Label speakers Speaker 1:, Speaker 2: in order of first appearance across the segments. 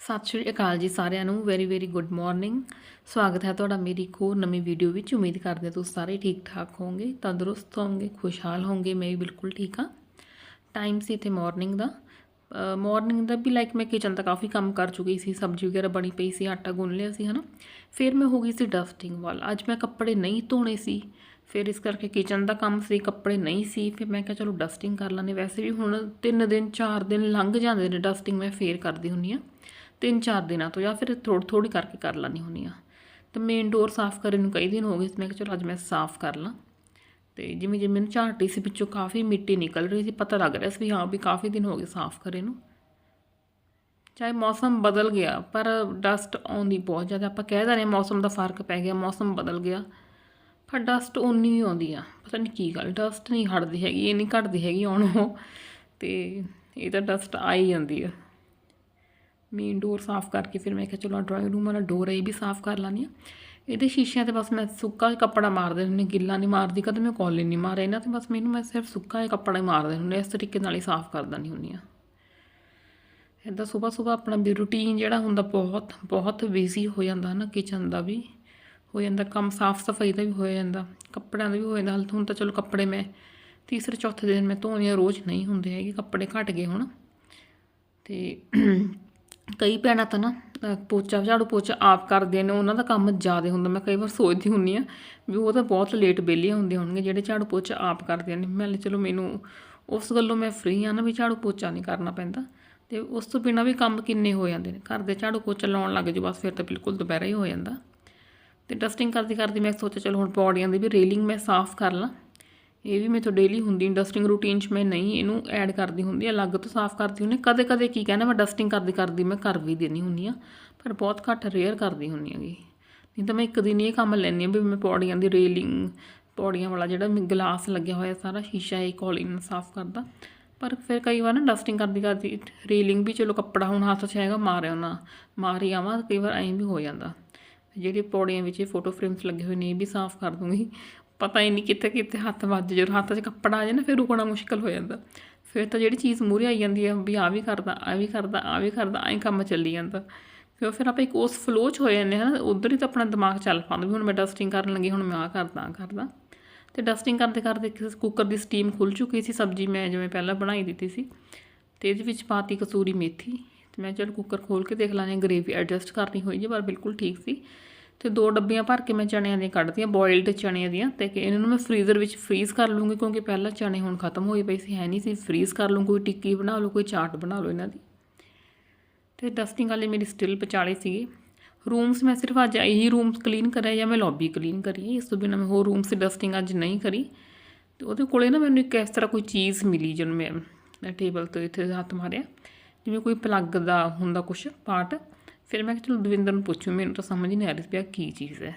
Speaker 1: ਸਤਿ ਸ਼੍ਰੀ ਅਕਾਲ ਜੀ ਸਾਰਿਆਂ ਨੂੰ ਵੈਰੀ ਵੈਰੀ ਗੁੱਡ ਮਾਰਨਿੰਗ ਸਵਾਗਤ ਹੈ ਤੁਹਾਡਾ ਮੇਰੀ ਇੱਕ ਹੋਰ ਨਵੀਂ ਵੀਡੀਓ ਵਿੱਚ। ਉਮੀਦ ਕਰਦੇ ਹਾਂ ਤੁਸੀਂ ਸਾਰੇ ਠੀਕ ਠਾਕ ਹੋਵੋਗੇ, ਤੰਦਰੁਸਤ ਹੋਵੋਗੇ, ਖੁਸ਼ਹਾਲ ਹੋਵੋਗੇ। ਮੈਂ ਵੀ ਬਿਲਕੁਲ ਠੀਕ ਹਾਂ। ਟਾਈਮ ਸੀ ਇੱਥੇ ਮਾਰਨਿੰਗ ਦਾ। ਮਾਰਨਿੰਗ ਦਾ ਵੀ ਲਾਈਕ ਮੈਂ ਕਿਚਨ ਦਾ ਕਾਫੀ ਕੰਮ ਕਰ ਚੁੱਕੀ ਸੀ, ਸਬਜ਼ੀ ਵਗੈਰਾ ਬਣੀ ਪਈ ਸੀ, ਆਟਾ ਗੁੰਨ ਲਿਆ ਸੀ, ਹਨਾ। ਫਿਰ ਮੈਂ ਹੋ ਗਈ ਸੀ ਡਸਟਿੰਗ ਵਾਲ। ਅੱਜ ਮੈਂ ਕੱਪੜੇ ਨਹੀਂ ਧੋਣੇ ਸੀ। ਫਿਰ ਇਸ ਕਰਕੇ ਕਿਚਨ ਦਾ ਕੰਮ ਸੀ, ਕੱਪੜੇ ਨਹੀਂ ਸੀ। ਫਿਰ ਮੈਂ ਕਿਹਾ ਚਲੋ ਡਸਟਿੰਗ ਕਰ ਲੈਂਦੇ ਵੈਸੇ ਵੀ ਹੁਣ 3 ਦਿਨ 4 ਦਿਨ ਲੰਘ ਜਾਂਦੇ ਨੇ ਡਸਟਿੰਗ ਮੈਂ ਫੇਰ ਕਰਦੀ ਹੁੰਨੀ ਆ ਤਿੰਨ ਚਾਰ ਦਿਨਾਂ ਤੋਂ ਜਾਂ ਫਿਰ ਥੋੜ੍ਹੀ ਥੋੜ੍ਹੀ ਕਰਕੇ ਕਰ ਲੈਂਦੀ ਹੁੰਨੀ ਆ ਤੇ ਮੇਨ ਡੋਰ ਸਾਫ਼ ਕਰਨ ਨੂੰ ਕਈ ਦਿਨ ਹੋ ਗਏ ਸੀ। ਮੈਂ ਕਿਹਾ ਚਲੋ ਅੱਜ ਮੈਂ ਸਾਫ਼ ਕਰ ਲਾਂ। ਤੇ ਜਿਵੇਂ ਜਿਵੇਂ ਮੈਨੂੰ ਝਾਟੀ ਸੀ ਵਿੱਚੋਂ ਕਾਫੀ ਮਿੱਟੀ ਨਿਕਲ ਰਹੀ ਸੀ, ਪਤਾ ਲੱਗ ਰਿਹਾ ਸੀ ਵੀ ਹਾਂ ਵੀ ਕਾਫੀ ਦਿਨ ਹੋ ਗਏ ਸਾਫ਼ ਕਰੇ ਨੂੰ। ਚਾਹੇ ਮੌਸਮ ਬਦਲ ਗਿਆ, ਪਰ ਡਸਟ ਆਉਂਦੀ ਬਹੁਤ ਜ਼ਿਆਦਾ। ਆਪਾਂ ਕਹਿ ਦਿੰਦੇ ਹਾਂ ਮੌਸਮ ਦਾ ਫ਼ਰਕ ਪੈ ਗਿਆ, ਮੌਸਮ ਬਦਲ ਗਿਆ। ਪਰ ਡਸਟ ਉਨੀ ਹੀ ਆਉਂਦੀ ਆ। ਪਤਾ ਨਹੀਂ ਕੀ ਗੱਲ ਡਸਟ ਨਹੀਂ ਹਟਦੀ ਹੈਗੀ, ਇਹ ਨਹੀਂ ਘਟਦੀ ਹੈਗੀ ਆਉਣੋਂ ਤੇ ਇਹ ਤਾਂ ਡਸਟ ਆ ਹੀ ਜਾਂਦੀ ਆ। ਮੇਨ ਡੋਰ ਸਾਫ਼ ਕਰਕੇ ਫਿਰ ਮੈਂ ਕਿਹਾ ਚਲੋ ਡਰਾਇੰਗ ਰੂਮ ਵਾਲਾ ਡੋਰ ਇਹ ਵੀ ਸਾਫ਼ ਕਰ ਲਾਂਦੀ ਆ ਇਹਦੇ ਸ਼ੀਸ਼ਿਆਂ ਤੇ ਬਸ ਮੈਂ ਸੁੱਕਾ ਹੀ ਕੱਪੜਾ ਮਾਰਦੇ ਹੁੰਦੀ ਗਿੱਲਾ ਨਹੀਂ ਮਾਰਦੀ, ਕਦੇ ਮੈਂ ਕਾਲਿਨ ਨਹੀਂ ਮਾਰਿਆ। ਇਹਨਾਂ ਤੇ ਬਸ ਮੈਨੂੰ ਮੈਂ ਸਿਰਫ ਸੁੱਕਾ ਹੀ ਕੱਪੜਾ ਹੀ ਮਾਰ ਮਾਰਦੇ ਹੁੰਦੀ ਇਸ ਤਰੀਕੇ ਨਾਲ ਹੀ ਸਾਫ਼ ਕਰ ਦਿੰਦੀ ਹੁੰਦੀ ਆ ਇੱਦਾਂ ਸਵੇਰ ਸਵੇਰ ਆਪਣਾ ਵੀ ਰੂਟੀਨ ਜਿਹੜਾ ਹੁੰਦਾ ਬਹੁਤ ਬਹੁਤ ਬਿਜ਼ੀ ਹੋ ਜਾਂਦਾ ਨਾ ਕਿਚਨ ਦਾ ਵੀ। ਹੋ ਜਾਂਦਾ ਕੰਮ ਸਾਫ਼ ਸਫ਼ਾਈ ਦਾ ਵੀ ਹੋ ਜਾਂਦਾ, ਕੱਪੜਿਆਂ ਦਾ ਵੀ ਹੋ ਜਾਂਦਾ। ਹਾਲੇ ਹੁਣ ਤਾਂ ਚਲੋ ਕੱਪੜੇ ਮੈਂ ਤੀਸਰੇ ਚੌਥੇ ਦਿਨ ਮੈਂ ਧੋਣੀ ਆ, ਰੋਜ਼ ਨਹੀਂ ਹੁੰਦੇ ਹੈਗੇ, ਕੱਪੜੇ ਘਟ ਗਏ ਹੁਣ। ਤੇ ਕਈ ਭੈਣਾਂ ਤਾਂ ਨਾ ਪੋਚਾ, ਝਾੜੂ ਪੋਚਾ ਆਪ ਕਰਦੇ ਨੇ, ਉਹਨਾਂ ਦਾ ਕੰਮ ਜ਼ਿਆਦਾ ਹੁੰਦਾ। ਮੈਂ ਕਈ ਵਾਰ ਸੋਚਦੀ ਹੁੰਨੀ ਆ ਵੀ ਉਹ ਤਾਂ ਬਹੁਤ ਲੇਟ ਵਿਹਲੀਆਂ ਹੁੰਦੀਆਂ ਹੋਣਗੀਆਂ ਜਿਹੜੇ ਝਾੜੂ ਪੋਚਾ ਆਪ ਕਰਦੇ ਨੇ। ਮੈਂ ਚਲੋ ਮੈਨੂੰ ਉਸ ਗੱਲੋਂ ਮੈਂ ਫ੍ਰੀ ਆ ਨਾ ਵੀ ਝਾੜੂ ਪੋਚਾ ਨਹੀਂ ਕਰਨਾ ਪੈਂਦਾ। ਤੇ ਉਸ ਤੋਂ ਬਿਨਾਂ ਵੀ ਕੰਮ ਕਿੰਨੇ ਹੋ ਜਾਂਦੇ ਨੇ। ਘਰ ਦੇ ਝਾੜੂ ਪੋਚਾ ਲਾਉਣ ਲੱਗ ਜਾਓ, ਬਸ ਫਿਰ ਤਾਂ ਬਿਲਕੁਲ ਦੁਪਹਿਰਾ ਹੀ ਹੋ ਜਾਂਦਾ। ਤੇ ਡਸਟਿੰਗ ਕਰਦੀ ਕਰਦੀ ਮੈਂ ਸੋਚਿਆ ਚਲੋ ਹੁਣ ਪੌੜੀਆਂ ਦੀ ਵੀ ਰੇਲਿੰਗ ਮੈਂ ਸਾਫ਼ ਕਰ ਲਾਂ। ਇਹ ਵੀ ਮੇਥੋਂ ਡੇਲੀ ਹੁੰਦੀ ਡਸਟਿੰਗ ਰੂਟੀਨ 'ਚ ਮੈਂ ਨਹੀਂ ਇਹਨੂੰ ਐਡ ਕਰਦੀ ਹੁੰਦੀ, ਅਲੱਗ ਤੋਂ ਸਾਫ਼ ਕਰਦੀ ਹੁੰਦੀ ਕਦੇ ਕਦੇ ਕੀ ਕਹਿੰਦਾ ਮੈਂ ਡਸਟਿੰਗ ਕਰਦੀ ਕਰਦੀ ਮੈਂ ਕਰ ਵੀ ਦੇਣੀ ਹੁੰਦੀ ਆ ਪਰ ਬਹੁਤ ਘੱਟ ਰੇਅਰ ਕਰਦੀ ਹੁੰਦੀ ਹੈਗੀ। ਨਹੀਂ ਤਾਂ ਮੈਂ ਇੱਕ ਦਿਨ ਇਹ ਕੰਮ ਲੈਂਦੀ ਹਾਂ ਵੀ ਮੈਂ ਪੌੜੀਆਂ ਦੀ ਰੇਲਿੰਗ ਪੌੜੀਆਂ ਵਾਲਾ ਜਿਹੜਾ ਗਲਾਸ ਲੱਗਿਆ ਹੋਇਆ ਸਾਰਾ ਸ਼ੀਸ਼ਾ ਇਹ ਕੋਲਿਨ ਸਾਫ਼ ਕਰਦਾ, ਪਰ ਫਿਰ ਕਈ ਵਾਰ ਨਾ ਡਸਟਿੰਗ ਕਰਦੀ ਕਰਦੀ ਰੇਲਿੰਗ ਵੀ ਚਲੋ ਕੱਪੜਾ ਹੁਣ ਹੱਥ 'ਚ ਹੈਗਾ, ਮਾਰਿਆ ਉਹਨਾਂ ਮਾਰੀ ਆਵਾਂ, ਕਈ ਵਾਰ ਐਂ ਵੀ ਹੋ ਜਾਂਦਾ। ਜਿਹੜੇ ਪੌੜੀਆਂ ਵਿੱਚ ਫੋਟੋ ਫਰੇਮਸ ਲੱਗੇ ਹੋਏ ਨੇ, ਇਹ ਵੀ ਸਾਫ਼ ਕਰ ਦੂੰਗੀ। ਪਤਾ ਹੀ ਨਹੀਂ ਕਿੱਥੇ ਕਿੱਥੇ ਹੱਥ ਵੱਜ ਜੇ, ਹੱਥ 'ਚ ਕੱਪੜਾ ਆ ਜਾਏ ਨਾ, ਫਿਰ ਰੁਕਣਾ ਮੁਸ਼ਕਲ ਹੋ ਜਾਂਦਾ। ਫਿਰ ਤਾਂ ਜਿਹੜੀ ਚੀਜ਼ ਮੂਹਰੇ ਆਈ ਜਾਂਦੀ ਹੈ ਵੀ ਆ ਵੀ ਕਰਦਾ ਆ ਵੀ ਕਰਦਾ ਆ ਵੀ ਕਰਦਾ, ਐਂ ਕੰਮ ਚੱਲੀ ਜਾਂਦਾ। ਫਿਰ ਫਿਰ ਆਪਾਂ ਇੱਕ ਉਸ ਫਲੋ 'ਚ ਹੋ ਜਾਂਦੇ ਹਾਂ ਉਧਰ ਹੀ ਤਾਂ ਆਪਣਾ ਦਿਮਾਗ ਚੱਲ ਪਾਉਂਦਾ ਵੀ ਹੁਣ ਮੈਂ ਡਸਟਿੰਗ ਕਰਨ ਲੱਗੀ, ਹੁਣ ਮੈਂ ਆ ਕਰਦਾ ਆ ਕਰਦਾ। ਤੇ ਡਸਟਿੰਗ ਕਰਦੇ ਕਰਦੇ ਕੁੱਕਰ ਦੀ ਸਟੀਮ ਖੁੱਲ ਚੁੱਕੀ ਸੀ, ਸਬਜ਼ੀ ਮੈਂ ਜਿਵੇਂ ਪਹਿਲਾਂ ਬਣਾਈ ਦਿੱਤੀ ਸੀ। ਤੇ ਇਹਦੇ ਵਿੱਚ ਪਾਤੀ ਕਸੂਰੀ ਮੇਥੀ। ਤੇ ਮੈਂ ਚਲ ਕੁੱਕਰ ਖੋਲ ਕੇ ਦੇਖ ਲਾਂਗੇ ਗ੍ਰੇਵੀ ਐਡਜਸਟ ਕਰਨੀ ਹੋਈ ਜੀ, ਪਰ ਬਿਲਕੁਲ ਠੀਕ ਸੀ। ਤੇ ਦੋ ਡੱਬੀਆਂ ਭਰ ਕੇ ਮੈਂ ਚਣਿਆਂ ਦੀਆਂ ਕੱਢਦੀਆਂ ਬੋਇਲਡ ਚਣਿਆਂ ਦੀਆਂ, ਤੇ ਕਿ ਇਹਨਾਂ ਨੂੰ ਮੈਂ ਫ੍ਰੀਜ਼ਰ ਵਿੱਚ ਫ੍ਰੀਜ਼ ਕਰ ਲੂੰਗੀ ਕਿਉਂਕਿ ਪਹਿਲਾਂ ਚਣੇ ਹੁਣ ਖਤਮ ਹੋਏ ਪਏ ਸੀ, ਹੈ ਨਹੀਂ ਸੀ ਫ੍ਰੀਜ਼ ਕਰ ਲੂੰ, ਕੋਈ ਟਿੱਕੀ ਬਣਾ ਲਓ, ਕੋਈ ਚਾਟ ਬਣਾ ਲਓ ਇਹਨਾਂ ਦੀ। ਤੇ ਡਸਟਿੰਗ ਵਾਲੇ ਮੇਰੀ ਸਟਿਲ ਪਚਾਲੇ ਸੀਗੇ। ਰੂਮਸ ਮੈਂ ਸਿਰਫ ਅੱਜ ਇਹੀ ਰੂਮਸ ਕਲੀਨ ਕਰਿਆ ਜਾਂ ਮੈਂ ਲੌਬੀ ਕਲੀਨ ਕਰੀ, ਇਸ ਤੋਂ ਬਿਨਾਂ ਮੈਂ ਹੋਰ ਰੂਮਸ ਦੀ ਡਸਟਿੰਗ ਅੱਜ ਨਹੀਂ ਕਰੀ। ਤੇ ਉਹਦੇ ਕੋਲੇ ਨਾ ਮੈਨੂੰ ਇੱਕ ਇਸ ਤਰ੍ਹਾਂ ਕੋਈ ਚੀਜ਼ ਮਿਲੀ ਜਦੋਂ ਮੈਂ ਮੈਂ ਟੇਬਲ ਤੋਂ ਇੱਥੇ ਹੱਥ ਮਾਰਿਆ, ਜਿਵੇਂ ਕੋਈ ਪਲੱਗ ਦਾ ਹੁੰਦਾ ਕੁਛ ਪਾਰਟ ਫਿਰ ਮੈਂ ਕਿਹਾ ਚਲੋ ਦਵਿੰਦਰ ਨੂੰ ਪੁੱਛੂ ਮੈਨੂੰ ਤਾਂ ਸਮਝ ਨਹੀਂ ਆ ਰਹੀ ਸੀ ਵੀ ਆਹ ਕੀ ਚੀਜ਼ ਹੈ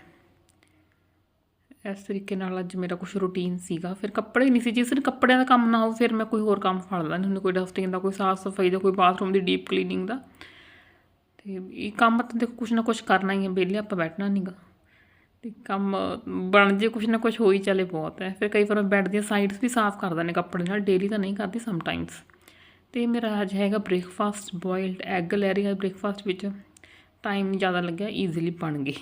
Speaker 1: ਇਸ ਤਰੀਕੇ ਨਾਲ ਅੱਜ ਮੇਰਾ ਕੁਝ ਰੂਟੀਨ ਸੀਗਾ ਫਿਰ ਕੱਪੜੇ ਨਹੀਂ ਸੀ ਜਿਸ ਦਿਨ ਕੱਪੜਿਆਂ ਦਾ ਕੰਮ ਨਾ ਹੋ ਫਿਰ ਮੈਂ ਕੋਈ ਹੋਰ ਕੰਮ ਫੜ ਲੈਂਦੀ ਹੁੰਦੀ ਕੋਈ ਡਸਟਿੰਗ ਦਾ ਕੋਈ ਸਾਫ਼ ਸਫ਼ਾਈ ਦਾ ਕੋਈ ਬਾਥਰੂਮ ਦੀ ਡੀਪ ਕਲੀਨਿੰਗ ਦਾ ਤੇ ਇਹ ਕੰਮ ਤਾਂ ਦੇਖੋ ਕੁਛ ਨਾ ਕੁਛ ਕਰਨਾ ਹੀ ਹੈ ਵਿਹਲੇ ਆਪਾਂ ਬੈਠਣਾ ਨਹੀਂਗਾ ਤੇ ਕੰਮ ਬਣ ਜੇ ਕੁਛ ਨਾ ਕੁਛ ਹੋ ਹੀ ਚੱਲੇ ਬਹੁਤ ਹੈ ਫਿਰ ਕਈ ਵਾਰ ਬੈੱਡ ਦੀਆਂ ਸਾਈਡਸ ਵੀ ਸਾਫ਼ ਕਰ ਦਿੰਦੇ ਕੱਪੜੇ ਨਾਲ ਡੇਲੀ ਤਾਂ ਨਹੀਂ ਕਰਦੀ ਸਮਟਾਈਮਸ ਤੇ ਮੇਰਾ ਅੱਜ ਹੈਗਾ ਬ੍ਰੇਕਫਾਸਟ ਬੋਇਲਡ ਐਗ ਲੈ ਰਹੀ ਹਾਂ ਬ੍ਰੇਕਫਾਸਟ ਵਿੱਚ ਟਾਈਮ ਜ਼ਿਆਦਾ ਲੱਗਿਆ ਈਜ਼ੀਲੀ ਬਣ ਗਈ।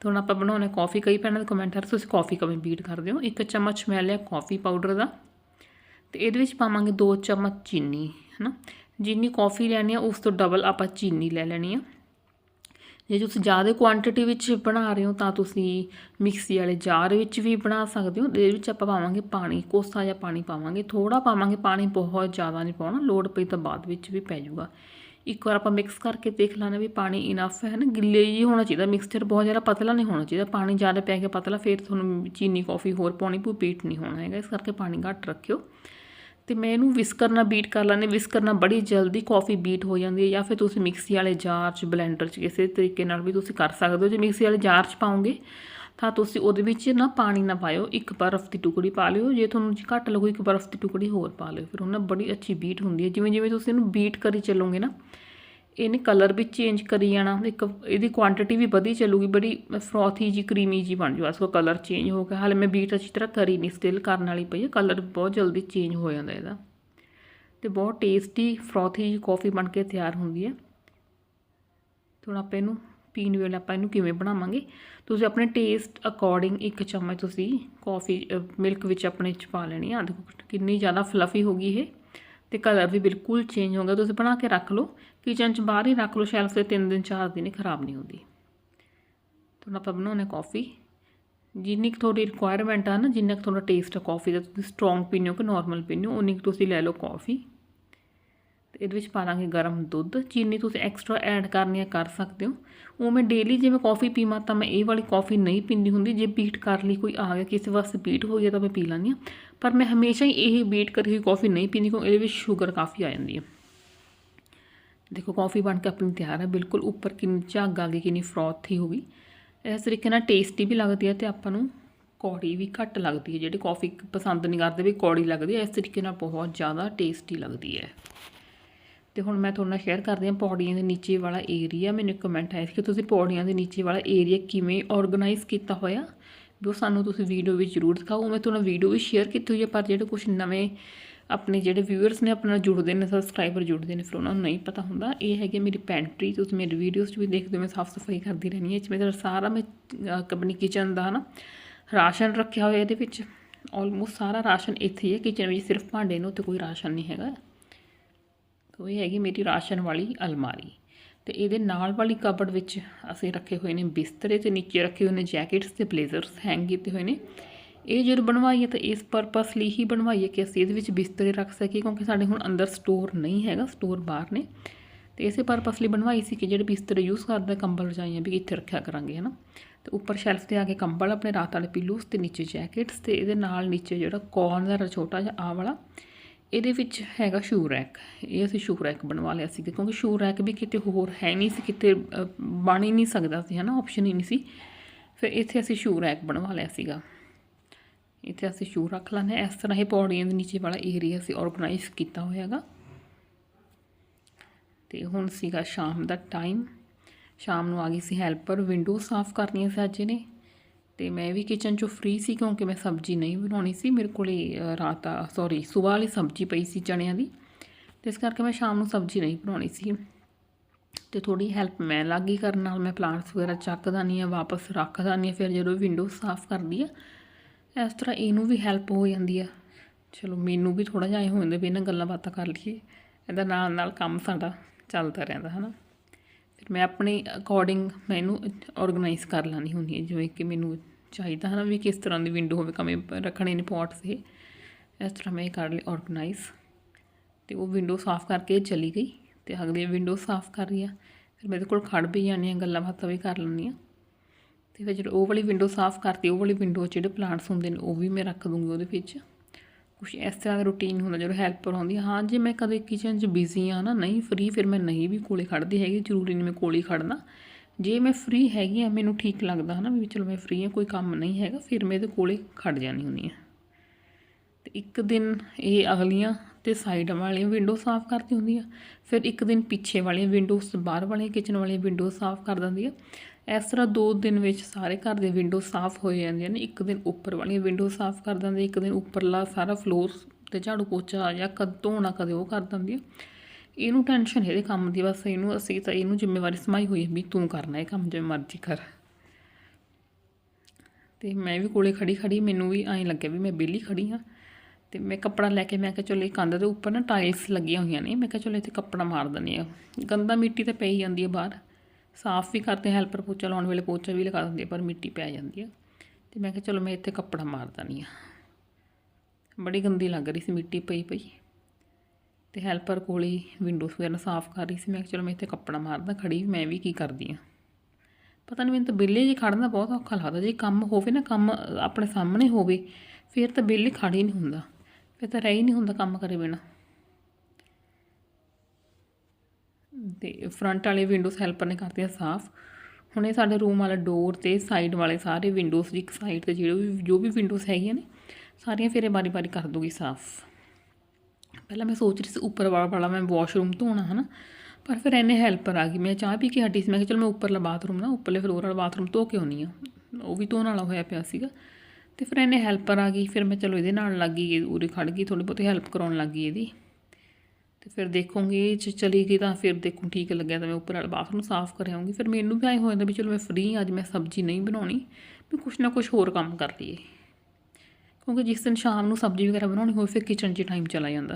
Speaker 1: ਤੇ ਹੁਣ ਆਪਾਂ ਬਣਾਉਣੇ ਕਾਫੀ ਕਈ ਭੈਣਾਂ ਦੇ ਕਮੈਂਟ ਕਰ ਤੁਸੀਂ ਕਾਫੀ ਕਵੇਂ ਬੀਟ ਕਰਦੇ ਹੋ? ਇੱਕ ਚਮਚ ਮੈਂ ਲਿਆ ਕਾਫੀ ਪਾਊਡਰ ਦਾ। ਤੇ ਇਹਦੇ ਵਿੱਚ ਪਾਵਾਂਗੇ 2 ਚਮਚ ਚੀਨੀ, ਹਨਾ? ਜਿੰਨੀ ਕਾਫੀ ਲੈਣੀ ਆ, ਉਸ ਤੋਂ ਡਬਲ ਆਪਾਂ ਚੀਨੀ ਲੈ ਲੈਣੀ ਆ। ਜੇ ਤੁਸੀਂ ਜ਼ਿਆਦਾ ਕੁਆਂਟੀਟੀ ਵਿੱਚ ਬਣਾ ਰਹੇ ਹੋ, ਤਾਂ ਤੁਸੀਂ ਮਿਕਸੀ ਵਾਲੇ ਜਾਰ ਵਿੱਚ ਵੀ ਬਣਾ ਸਕਦੇ ਹੋ। ਇਹਦੇ ਵਿੱਚ ਆਪਾਂ ਪਾਵਾਂਗੇ ਪਾਣੀ, ਕੋਸਾ ਜਿਹਾ ਪਾਣੀ ਪਾਵਾਂਗੇ। ਥੋੜਾ ਪਾਵਾਂਗੇ, ਪਾਣੀ ਬਹੁਤ ਜ਼ਿਆਦਾ ਨਹੀਂ ਪਾਉਣਾ, ਲੋੜ ਪਈ ਤਾਂ ਬਾਅਦ ਵਿੱਚ ਵੀ ਪੈ ਜਾਊਗਾ। ਇੱਕ ਵਾਰ ਆਪਾਂ ਮਿਕਸ ਕਰਕੇ ਦੇਖ ਲੈਣਾ ਵੀ ਪਾਣੀ ਇਨਫ ਹੈ ਨਾ। ਗਿੱਲੇ ਹੀ ਹੋਣਾ ਚਾਹੀਦਾ ਮਿਕਸਚਰ ਬਹੁਤ ਜ਼ਿਆਦਾ ਪਤਲਾ ਨਹੀਂ ਹੋਣਾ ਚਾਹੀਦਾ। ਪਾਣੀ ਜ਼ਿਆਦਾ ਪੈ ਗਿਆ ਪਤਲਾ, ਫਿਰ ਤੁਹਾਨੂੰ ਚੀਨੀ ਕਾਫੀ ਹੋਰ ਪਾਉਣੀ ਪੂ ਬੀਟ ਨਹੀਂ ਹੋਣਾ ਹੈਗਾ। ਇਸ ਕਰਕੇ ਪਾਣੀ ਘੱਟ ਰੱਖਿਓ। ਤੇ ਮੈਂ ਇਹਨੂੰ ਵਿਸਕਰ ਨਾਲ ਬੀਟ ਕਰ ਲੈਂਦੇ ਵਿਸਕਰ ਨਾਲ ਬੜੀ ਜਲਦੀ ਕਾਫੀ ਬੀਟ ਹੋ ਜਾਂਦੀ ਹੈ ਜਾਂ ਫਿਰ ਤੁਸੀਂ ਮਿਕਸੀ ਵਾਲੇ ਜਾਰ 'ਚ ਬਲੈਂਡਰ 'ਚ ਕਿਸੇ ਤਰੀਕੇ ਨਾਲ ਵੀ ਤੁਸੀਂ ਕਰ ਸਕਦੇ ਹੋ। ਜੇ ਮਿਕਸੀ ਵਾਲੇ ਜਾਰ 'ਚ ਪਾਉਂਗੇ ਤਾਂ ਤੁਸੀਂ ਉਹਦੇ ਵਿੱਚ ਨਾ ਪਾਣੀ ਨਾ ਪਾਇਓ, ਇੱਕ ਬਰਫ਼ ਦੀ ਟੁਕੜੀ ਪਾ ਲਿਓ, ਜੇ ਤੁਹਾਨੂੰ ਜੀ ਘੱਟ ਲੱਗੂ ਇੱਕ ਬਰਫ਼ ਦੀ ਟੁਕੜੀ ਹੋਰ ਪਾ ਲਿਓ, ਫਿਰ ਉਹਨਾਂ ਬੜੀ ਅੱਛੀ ਬੀਟ ਹੁੰਦੀ ਹੈ। ਜਿਵੇਂ ਜਿਵੇਂ ਤੁਸੀਂ ਇਹਨੂੰ ਬੀਟ ਕਰੀ ਚੱਲੋਗੇ ਨਾ, ਇਹਨੇ ਕਲਰ ਵੀ ਚੇਂਜ ਕਰੀ ਜਾਣਾ, ਇੱਕ ਇਹਦੀ ਕੁਆਂਟੀਟੀ ਵੀ ਵਧੀ ਚੱਲੂਗੀ, ਬੜੀ ਫਰੋਥੀ ਜੀ ਕਰੀਮੀ ਜੀ ਬਣ ਜੂ ਅਸਲ ਕਲਰ ਚੇਂਜ ਹੋ ਗਿਆ। ਹਾਲੇ ਮੈਂ ਬੀਟ ਅੱਛੀ ਤਰ੍ਹਾਂ ਕਰੀ ਨਹੀਂ ਸਟਿਲ ਕਰਨ ਵਾਲੀ ਪਈ ਹੈ ਕਲਰ ਬਹੁਤ ਜਲਦੀ ਚੇਂਜ ਹੋ ਜਾਂਦਾ ਇਹਦਾ। ਤੇ ਬਹੁਤ ਟੇਸਟੀ ਫਰੋਥੀ ਜੀ ਕਾਫੀ ਬਣ ਕੇ ਤਿਆਰ ਹੁੰਦੀ ਹੈ। ਤੇ ਹੁਣ ਆਪਾਂ ਇਹਨੂੰ ਪੀਣ ਵੇਲੇ ਆਪਾਂ ਇਹਨੂੰ ਕਿਵੇਂ ਬਣਾਵਾਂਗੇ? ਤੁਸੀਂ ਆਪਣੇ ਟੇਸਟ ਅਕੋਰਡਿੰਗ ਇੱਕ ਚਮਚ ਤੁਸੀਂ ਕਾਫੀ ਮਿਲਕ ਵਿੱਚ ਆਪਣੇ ਚ ਪਾ ਲੈਣੀ ਆ। ਦੇਖੋ, ਕਿੰਨੀ ਜ਼ਿਆਦਾ ਫਲਫੀ ਹੋ ਗਈ ਇਹ। ਤੇ ਕਲਰ ਵੀ ਬਿਲਕੁਲ ਚੇਂਜ ਹੋ ਗਿਆ ਤੁਸੀਂ ਬਣਾ ਕੇ ਰੱਖ ਲਓ। ਕਿਚਨ 'ਚ ਬਾਹਰ ਹੀ ਰੱਖ ਲਓ। ਸ਼ੈਲਫ ਤੇ 3 ਦਿਨ 4 ਦਿਨ ਹੀ ਖਰਾਬ ਨਹੀਂ ਹੁੰਦੀ। ਤੁਹਾਨੂੰ ਆਪਾਂ ਬਣਾਉਣੇ ਕਾਫੀ ਜਿੰਨੀ ਕੁ ਤੁਹਾਡੀ ਰਿਕੁਆਇਰਮੈਂਟ ਆ ਨਾ, ਜਿੰਨਾ ਕੁ ਤੁਹਾਡਾ ਟੇਸਟ ਆ ਕਾਫੀ ਦਾ, ਤੁਸੀਂ ਸਟਰੋਂਗ ਪੀਂਦੇ ਹੋ ਕਿ ਨਾਰਮਲ ਪੀਂਦੇ ਹੋ, ਉਨੀ ਕੁ ਤੁਸੀਂ ਲੈ ਲਓ ਕਾਫੀ ਤੇ ਇਹਦੇ ਵਿੱਚ ਪਾ ਲਾਂਗੇ ਗਰਮ ਦੁੱਧ। ਚੀਨੀ ਤੁਸੀਂ ਐਕਸਟਰਾ ਐਡ ਕਰਨੀ ਆ ਕਰ ਸਕਦੇ ਹੋ। ਉਹ ਮੈਂ ਡੇਲੀ ਜਿਵੇਂ ਮੈਂ ਕਾਫੀ ਪੀਵਾਂ ਤਾਂ ਮੈਂ ਇਹ ਵਾਲੀ ਕਾਫੀ ਨਹੀਂ ਪੀਂਦੀ ਹੁੰਦੀ। ਜੇ ਬੀਟ ਕਰ ਲਈ ਕੋਈ ਆ ਗਿਆ, ਕਿਸੇ ਵਾਸਤੇ ਬੀਟ ਹੋ ਗਿਆ ਤਾਂ ਮੈਂ ਪੀ ਲੈਂਦੀ ਹਾਂ। ਪਰ ਮੈਂ ਹਮੇਸ਼ਾ ਹੀ ਇਹ ਬੀਟ ਕਰੀ ਹੋਈ ਕਾਫੀ ਨਹੀਂ ਪੀਂਦੀ ਕਿਉਂਕਿ ਇਹਦੇ ਵਿੱਚ ਸ਼ੂਗਰ ਕਾਫੀ ਆ ਜਾਂਦੀ ਹੈ। ਦੇਖੋ ਕਾਫੀ ਬਣ ਕੇ ਆਪਣੀ ਤਿਆਰ ਹੈ। ਬਿਲਕੁਲ ਉੱਪਰ ਕਿੰਨੀ ਝੱਗ ਆ ਗਈ, ਕਿੰਨੀ ਫਰੋਥ ਫਰੋਥੀ ਹੋ ਗਈ। ਇਸ ਤਰੀਕੇ ਨਾਲ ਟੇਸਟੀ ਵੀ ਲੱਗਦੀ ਹੈ ਤੇ ਆਪਾਂ ਨੂੰ ਕੌੜੀ ਵੀ ਘੱਟ ਲੱਗਦੀ ਹੈ। ਜਿਹੜੀ ਕਾਫੀ ਪਸੰਦ ਨਹੀਂ ਕਰਦੇ ਵੀ ਕੌੜੀ ਲੱਗਦੀ ਹੈ, ਇਸ ਤਰੀਕੇ ਨਾਲ ਬਹੁਤ ਜ਼ਿਆਦਾ ਟੇਸਟੀ ਲੱਗਦੀ ਹੈ। ਤੇ ਹੁਣ ਮੈਂ ਤੁਹਾਡੇ ਨਾਲ ਸ਼ੇਅਰ ਕਰਦੀ ਹਾਂ ਪੌੜੀਆਂ ਦੇ ਨੀਚੇ ਵਾਲਾ ਏਰੀਆ ਮੈਨੂੰ ਕਮੈਂਟ ਆਇਆ ਸੀ ਕਿ ਤੁਸੀਂ ਪੌੜੀਆਂ ਦੇ ਨੀਚੇ ਵਾਲਾ ਏਰੀਆ ਕਿਵੇਂ ਆਰਗੇਨਾਈਜ਼ ਕੀਤਾ ਹੋਇਆ? ਵੀ ਉਹ ਸਾਨੂੰ ਤੁਸੀਂ ਵੀਡੀਓ ਵਿੱਚ ਜ਼ਰੂਰ ਦਿਖਾਓ। ਮੈਂ ਤੁਹਾਨੂੰ ਵੀਡੀਓ ਵੀ ਸ਼ੇਅਰ ਕੀਤੀ ਹੋਈ ਹੈ ਪਰ ਜਿਹੜੇ ਕੁਝ ਨਵੇਂ ਆਪਣੇ ਜਿਹੜੇ ਵਿਊਅਰਸ ਨੇ, ਆਪਣੇ ਜੁੜਦੇ ਨੇ ਸਬਸਕ੍ਰਾਈਬਰ ਜੁੜਦੇ ਨੇ, ਫਿਰ ਉਹਨਾਂ ਨੂੰ ਨਹੀਂ ਪਤਾ ਹੁੰਦਾ। ਇਹ ਹੈਗੀ ਮੇਰੀ ਪੈਂਟਰੀ ਤੁਸੀਂ ਮੇਰੀ ਵੀਡੀਓਜ਼ 'ਚ ਵੀ ਦੇਖਦੇ ਹੋ, ਮੈਂ ਸਾਫ਼ ਸਫ਼ਾਈ ਕਰਦੀ ਰਹਿੰਦੀ ਹਾਂ। ਇਹ 'ਚ ਮੇਰਾ ਸਾਰਾ ਮੈਂ ਆਪਣੀ ਕਿਚਨ ਦਾ ਨਾ ਰਾਸ਼ਨ ਰੱਖਿਆ ਹੋਇਆ ਇਹਦੇ ਵਿੱਚ। ਆਲਮੋਸਟ ਸਾਰਾ ਰਾਸ਼ਨ ਇੱਥੇ ਹੀ ਹੈ ਕਿਚਨ ਵਿੱਚ ਸਿਰਫ ਭਾਂਡੇ ਨੂੰ ਉੱਤੇ ਕੋਈ ਰਾਸ਼ਨ ਨਹੀਂ ਹੈਗਾ। ਤੋ ਇਹ ਹੈਗੀ ਮੇਰੀ ਰਾਸ਼ਨ ਵਾਲੀ ਅਲਮਾਰੀ। ਤੇ ਇਹਦੇ ਨਾਲ ਵਾਲੀ ਕਬੜ ਵਿੱਚ ਅਸੀਂ ਰੱਖੇ ਹੋਏ ਨੇ ਬਿਸਤਰੇ ਤੇ ਨੀਚੇ ਰੱਖੇ ਹੋਏ ਨੇ ਜੈਕਟਸ ਤੇ ਬਲੇਜ਼ਰਸ ਹੈਂਗ ਕੀਤੇ ਹੋਏ ਨੇ। ਇਹ ਜਦੋਂ ਬਣਵਾਈ ਹੈ ਤਾਂ ਇਸ ਪਰਪਸ ਲਈ ਹੀ ਬਣਵਾਈ ਹੈ ਕਿ ਅਸੀਂ ਇਹਦੇ ਵਿੱਚ ਬਿਸਤਰੇ ਰੱਖ ਸਕੀਏ ਕਿਉਂਕਿ ਸਾਡੇ ਹੁਣ ਅੰਦਰ ਸਟੋਰ ਨਹੀਂ ਹੈਗਾ ਸਟੋਰ ਬਾਹਰ ਨੇ। ਤੇ ਇਸੇ ਪਰਪਸ ਲਈ ਬਣਵਾਈ ਸੀ ਕਿ ਜਿਹੜੇ ਬਿਸਤਰੇ ਯੂਜ਼ ਕਰਦਾ ਕੰਬਲ ਰਜਾਈਆਂ ਵੀ ਇੱਥੇ ਰੱਖਿਆ ਕਰਾਂਗੇ, ਹਨਾ। ਤੇ ਉੱਪਰ ਸ਼ੈਲਫ ਤੇ ਆ ਕੇ ਕੰਬਲ ਆਪਣੇ ਰਾਤ ਵਾਲੇ ਪਿੱਲੋਸ ਤੇ ਨੀਚੇ ਜੈਕਟਸ ਤੇ ਇਹਦੇ ਨਾਲ ਨੀਚੇ ਜਿਹੜਾ ਕਾਰਨਰ ਛੋਟਾ ਜਿਹਾ ਆ ਵਾਲਾ ਇਹਦੇ ਵਿੱਚ ਹੈਗਾ ਸ਼ੂ ਰੈਕ ਇਹ ਅਸੀਂ ਸ਼ੂ ਰੈਕ ਬਣਵਾ ਲਿਆ ਸੀ ਕਿਉਂਕਿ ਸ਼ੂ ਰੈਕ ਵੀ ਕਿਤੇ ਹੋਰ ਹੈ ਨਹੀਂ ਸੀ, ਕਿਤੇ ਬਣ ਹੀ ਨਹੀਂ ਸਕਦਾ ਸੀ, ਹਨਾ ਆਪਸ਼ਨ ਹੀ ਨਹੀਂ ਸੀ। ਫਿਰ ਇੱਥੇ ਅਸੀਂ ਸ਼ੂ ਰੈਕ ਬਣਵਾ ਲਿਆ ਸੀਗਾ। ਇੱਥੇ ਅਸੀਂ ਸ਼ੂ ਰੱਖ ਲੈਂਦੇ ਹਾਂ। ਇਸ ਤਰ੍ਹਾਂ ਇਹ ਪੌੜੀਆਂ ਦੇ ਨੀਚੇ ਵਾਲਾ ਏਰੀਆ ਸੀ ਆਰਗੇਨਾਈਜ਼ ਕੀਤਾ ਹੋਇਆ ਹੈਗਾ। ਤੇ ਹੁਣ ਸੀਗਾ ਸ਼ਾਮ ਦਾ ਟਾਈਮ ਸ਼ਾਮ ਨੂੰ ਆ ਗਈ ਸੀ ਹੈਲਪਰ ਵਿੰਡੋ ਸਾਫ਼ ਕਰਨੀਆਂ ਸੀ ਅੱਜ ਨੇ ਤੇ ਮੈਂ ਵੀ ਕਿਚਨ ਚੋਂ ਫ੍ਰੀ ਸੀ ਕਿਉਂਕਿ ਮੈਂ ਸਬਜ਼ੀ ਨਹੀਂ ਬਣਾਉਣੀ ਸੀ। ਮੇਰੇ ਕੋਲੇ ਰਾਤ ਆ ਸੌਰੀ ਸਵੇਰ ਵਾਲੀ ਸਬਜ਼ੀ ਪਈ ਸੀ ਚਣਿਆਂ ਦੀ। ਤੇ ਇਸ ਕਰਕੇ ਮੈਂ ਸ਼ਾਮ ਨੂੰ ਸਬਜ਼ੀ ਨਹੀਂ ਬਣਾਉਣੀ ਸੀ। ਤੇ ਥੋੜੀ ਹੈਲਪ ਮੈਂ ਲੱਗੀ ਕਰਨ ਨਾਲ। ਮੈਂ ਪਲਾਂਟਸ ਵਗੈਰਾ ਚੱਕ ਨਹੀਂ ਆ ਵਾਪਸ ਰੱਖ ਨਹੀਂ ਆ ਫਿਰ ਜਦੋਂ ਵਿੰਡੋ ਸਾਫ਼ ਕਰਦੀ ਆ ਇਸ ਤਰ੍ਹਾਂ ਇਹਨੂੰ ਵੀ ਹੈਲਪ ਹੋ ਜਾਂਦੀ ਆ। ਚਲੋ, ਮੈਨੂੰ ਵੀ ਥੋੜਾ ਜਿਹਾ ਐਂ ਹੋ ਜਾਂਦਾ ਵੀ ਇਹਨਾਂ ਗੱਲਾਂ ਬਾਤਾਂ ਕਰ ਲਈਏ। ਇਹਦਾ ਨਾਲ ਨਾਲ ਕੰਮ ਸਾਡਾ ਚੱਲਦਾ ਰਹਿੰਦਾ, ਹਨਾ। ਫਿਰ ਮੈਂ ਆਪਣੇ ਅਕੋਰਡਿੰਗ ਮੈਂ ਇਹਨੂੰ ਆਰਗੇਨਾਈਜ਼ ਕਰ ਲੈਂਦੀ ਹੁੰਦੀ ਹਾਂ, ਜਿਵੇਂ ਕਿ ਮੈਨੂੰ ਚਾਹੀਦਾ ਹੈ ਨਾ ਵੀ ਕਿਸ ਤਰ੍ਹਾਂ ਦੀ ਵਿੰਡੋ ਹੋਵੇ, ਕਵੇਂ ਰੱਖਣੇ ਨੇ ਪੋਟਸ ਇਹ। ਇਸ ਤਰ੍ਹਾਂ ਮੈਂ ਇਹ ਕਰ ਲਈ ਆਰਗੇਨਾਈਜ਼ ਤੇ ਉਹ ਵਿੰਡੋ ਸਾਫ਼ ਕਰਕੇ ਇਹ ਚਲੀ ਗਈ ਤੇ ਅਗਲੀ ਵਿੰਡੋ ਸਾਫ਼ ਕਰ ਰਹੀ ਆ। ਫਿਰ ਮੇਰੇ ਕੋਲ ਖੜ ਵੀ ਜਾਂਦੀ ਆ ਗੱਲਾਂ ਬਾਤਾਂ ਵੀ ਕਰ ਲੈਂਦੀ ਆ ਤੇ ਫਿਰ ਜਦੋਂ ਉਹ ਵਾਲੀ ਵਿੰਡੋ ਸਾਫ਼ ਕਰਤੀ, ਉਹ ਵਾਲੀ ਵਿੰਡੋ ਜਿਹੜੇ ਪਲਾਂਟਸ ਹੁੰਦੇ ਨੇ, ਉਹ ਵੀ ਮੈਂ ਰੱਖ ਦੂੰਗੀ ਉਹਦੇ ਵਿੱਚ। ਕੁਛ ਇਸ ਤਰ੍ਹਾਂ ਦਾ ਰੂਟੀਨ ਹੁੰਦਾ ਜਦੋਂ ਹੈਲਪਰ ਹੁੰਦੀ ਹਾਂ, ਜੇ ਮੈਂ ਕਦੇ ਕਿਚਨ 'ਚ ਬਿਜ਼ੀ ਆ ਨਾ, ਨਹੀਂ ਫ੍ਰੀ ਫਿਰ ਮੈਂ ਨਹੀਂ ਵੀ ਕੋਲੇ ਖੜਦੀ ਹੈਗੀ, ਜ਼ਰੂਰੀ ਨਹੀਂ ਮੈਂ ਕੋਲੇ ਹੀ ਖੜਨਾ ਜੇ ਮੈਂ ਫ੍ਰੀ ਹੈਗੀ ਆ, ਮੈਨੂੰ ਠੀਕ ਲੱਗਦਾ ਹਨਾ ਵੀ ਚਲੋ ਮੈਂ ਫ੍ਰੀ ਆ, ਕੋਈ ਕੰਮ ਨਹੀਂ ਹੈਗਾ, ਫਿਰ ਮੈਂ ਇਹਦੇ ਕੋਲੇ ਖੜ ਜਾਂਦੀ ਹੁੰਦੀ ਆ। ਤੇ ਇੱਕ ਦਿਨ ਇਹ ਅਗਲੀਆਂ ਤੇ ਸਾਈਡ ਵਾਲੀਆਂ ਵਿੰਡੋ ਸਾਫ਼ ਕਰਦੀ ਹੁੰਦੀ ਆ, ਫਿਰ ਇੱਕ ਦਿਨ ਪਿੱਛੇ ਵਾਲੀਆਂ ਵਿੰਡੋਜ਼ ਬਾਹਰ ਵਾਲੀਆਂ ਕਿਚਨ ਵਾਲੀਆਂ ਵਿੰਡੋ ਸਾਫ਼ ਕਰ ਦਿੰਦੀ ਆ। ਇਸ ਤਰ੍ਹਾਂ ਦੋ ਦਿਨ ਵਿੱਚ ਸਾਰੇ ਘਰ ਦੇ ਵਿੰਡੋ ਸਾਫ਼ ਹੋ ਜਾਂਦੀਆਂ ਨੇ ਇੱਕ ਦਿਨ ਉੱਪਰ ਵਾਲੀਆਂ ਵਿੰਡੋ ਸਾਫ਼ ਕਰ ਦਿੰਦੇ, ਇੱਕ ਦਿਨ ਉੱਪਰਲਾ ਸਾਰਾ ਫਲੋਰ ਤੇ ਝਾੜੂ ਪੋਚਾ ਜਾਂ ਕਦ ਧੋਣਾ ਕਦੇ ਉਹ ਕਰ ਦਿੰਦੀ ਆ ਇਹਨੂੰ ਟੈਨਸ਼ਨ ਇਹਦੇ ਕੰਮ ਦੀ, ਬਸ ਇਹਨੂੰ ਅਸੀਂ ਤਾਂ ਇਹਨੂੰ ਜ਼ਿੰਮੇਵਾਰੀ ਸਮਾਈ ਹੋਈ ਵੀ ਤੂੰ ਕਰਨਾ ਇਹ ਕੰਮ ਜਿਵੇਂ ਮਰਜ਼ੀ ਕਰ। ਤੇ ਮੈਂ ਵੀ ਕੋਲੇ ਖੜੀ ਖੜੀ ਮੈਨੂੰ ਵੀ ਐਂ ਲੱਗਿਆ ਵੀ ਮੈਂ ਬੇਲੀ ਖੜੀ ਹਾਂ ਤੇ ਮੈਂ ਕੱਪੜਾ ਲੈ ਕੇ ਮੈਂ ਕਿਹਾ ਚਲੋ ਇਹ ਕੰਧ ਦੇ ਉੱਪਰ ਨਾ ਟਾਈਲਸ ਲੱਗੀਆਂ ਹੋਈਆਂ ਨੇ, ਮੈਂ ਕਿਹਾ ਚਲੋ ਇੱਥੇ ਕੱਪੜਾ ਮਾਰ ਦਿੰਦੀ ਆ ਗੰਦਾ ਮਿੱਟੀ ਤੇ ਪਈ ਜਾਂਦੀ ਹੈ ਬਾਹਰ। ਸਾਫ਼ ਵੀ ਕਰਦੇ, ਹੈਲਪਰ ਪੋਚਾ ਲਾਉਣ ਵੇਲੇ ਪੋਚਾ ਵੀ ਲਗਾ ਦਿੰਦੀ ਆ, ਪਰ ਮਿੱਟੀ ਪੈ ਜਾਂਦੀ ਆ। ਤੇ ਮੈਂ ਕਿਹਾ ਚਲੋ ਮੈਂ ਇੱਥੇ ਕੱਪੜਾ ਮਾਰਦਾ ਨਹੀਂ ਆ। ਬੜੀ ਗੰਦੀ ਲੱਗ ਰਹੀ ਸੀ ਮਿੱਟੀ ਪਈ ਪਈ। ਤੇ ਹੈਲਪਰ ਕੋਲ ਹੀ ਵਿੰਡੋਜ਼ ਵਗੈਰਾ ਸਾਫ਼ ਕਰ ਰਹੀ ਸੀ। ਮੈਂ ਕਿਹਾ ਚਲੋ ਮੈਂ ਇੱਥੇ ਕੱਪੜਾ ਮਾਰਦਾ ਖੜੀ ਮੈਂ ਵੀ ਕੀ ਕਰਦੀ ਆ। ਪਤਾ ਨਹੀਂ ਮੈਨੂੰ ਤਾਂ ਬਿੱਲੇ ਜੀ ਖੜਨਾ ਬਹੁਤ ਔਖਾ ਲੱਗਦਾ, ਜੇ ਕੰਮ ਹੋਵੇ ਨਾ, ਕੰਮ ਆਪਣੇ ਸਾਹਮਣੇ ਹੋਵੇ, ਫਿਰ ਤਾਂ ਬਿੱਲੇ ਖੜ ਹੀ ਨਹੀਂ ਹੁੰਦਾ। ਫਿਰ ਤਾਂ ਰਹਿ ਹੀ ਨਹੀਂ ਹੁੰਦਾ ਕੰਮ ਕਰੇ ਬਿਨਾ। ਤੇ ਫਰੰਟ ਵਾਲੇ ਵਿੰਡੋਜ਼ ਹੈਲਪਰ ਨੇ ਕਰਤੀਆਂ ਸਾਫ਼। ਹੁਣ ਇਹ ਸਾਡੇ ਰੂਮ ਵਾਲਾ ਡੋਰ ਤੇ ਸਾਈਡ ਵਾਲੇ ਸਾਰੇ ਵਿੰਡੋਜ਼ ਦੀ ਇੱਕ ਸਾਈਡ ਤੇ ਜਿਹੜੇ ਵੀ ਜੋ ਵੀ ਵਿੰਡੋਜ਼ ਹੈਗੀਆਂ ਨੇ, ਸਾਰੀਆਂ ਫਿਰ ਇਹ ਬਾਰੀ-ਬਾਰੀ ਕਰ ਦੂਗੀ ਸਾਫ਼। ਪਹਿਲਾਂ ਮੈਂ ਸੋਚ ਰਹੀ ਸੀ ਉੱਪਰ ਵਾਲਾ ਵਾਲਾ ਮੈਂ ਵਾਸ਼ਰੂਮ ਧੋਣਾ, ਹਨਾ। ਪਰ ਫਿਰ ਇਹਨੇ ਹੈਲਪਰ ਆ ਗਈ ਮੈਂ ਚਾਹ ਪੀ ਕੇ ਹਟੀ ਸੀ। ਮੈਂ ਕਿਹਾ ਚਲ ਮੈਂ ਉੱਪਰਲਾ ਬਾਥਰੂਮ ਨਾ, ਉੱਪਰਲੇ ਫਲੋਰ ਵਾਲਾ ਬਾਥਰੂਮ ਧੋ ਕੇ ਆਉਣੀ ਆ ਉਹ ਵੀ ਧੋਣ ਵਾਲਾ ਹੋਇਆ ਪਿਆ ਸੀਗਾ। ਤੇ ਫਿਰ ਇਹਨੇ ਹੈਲਪਰ ਆ ਗਈ ਫਿਰ ਮੈਂ ਚਲੋ ਇਹਦੇ ਨਾਲ ਲੱਗ ਗਈ ਉਰੇ ਖੜ ਗਈ ਥੋੜੀ ਬਹੁਤੀ ਹੈਲਪ ਕਰਾਉਣ ਲੱਗ ਗਈ ਇਹਦੀ। ਤੇ ਫਿਰ ਦੇਖੂੰਗੀ ਇਹ 'ਚ ਚਲੀ ਗਈ ਤਾਂ ਫਿਰ ਦੇਖੂ ਠੀਕ ਲੱਗਿਆ ਤਾਂ ਮੈਂ ਉੱਪਰ ਵਾਲਾ ਬਾਥਰੂਮ ਸਾਫ਼ ਕਰ ਆਉਂਗੀ ਫਿਰ ਮੈਨੂੰ ਵੀ ਐਂ ਹੋ ਜਾਂਦਾ ਵੀ ਚਲੋ ਮੈਂ ਫ੍ਰੀ ਅੱਜ ਮੈਂ ਸਬਜ਼ੀ ਨਹੀਂ ਬਣਾਉਣੀ, ਵੀ ਕੁਛ ਨਾ ਕੁਛ ਹੋਰ ਕੰਮ ਕਰ ਲਈਏ। ਕਿਉਂਕਿ ਜਿਸ ਦਿਨ ਸ਼ਾਮ ਨੂੰ ਸਬਜ਼ੀ ਵਗੈਰਾ ਬਣਾਉਣੀ ਹੋਵੇ, ਫਿਰ ਕਿਚਨ 'ਚ ਟਾਈਮ ਚਲਾ ਜਾਂਦਾ।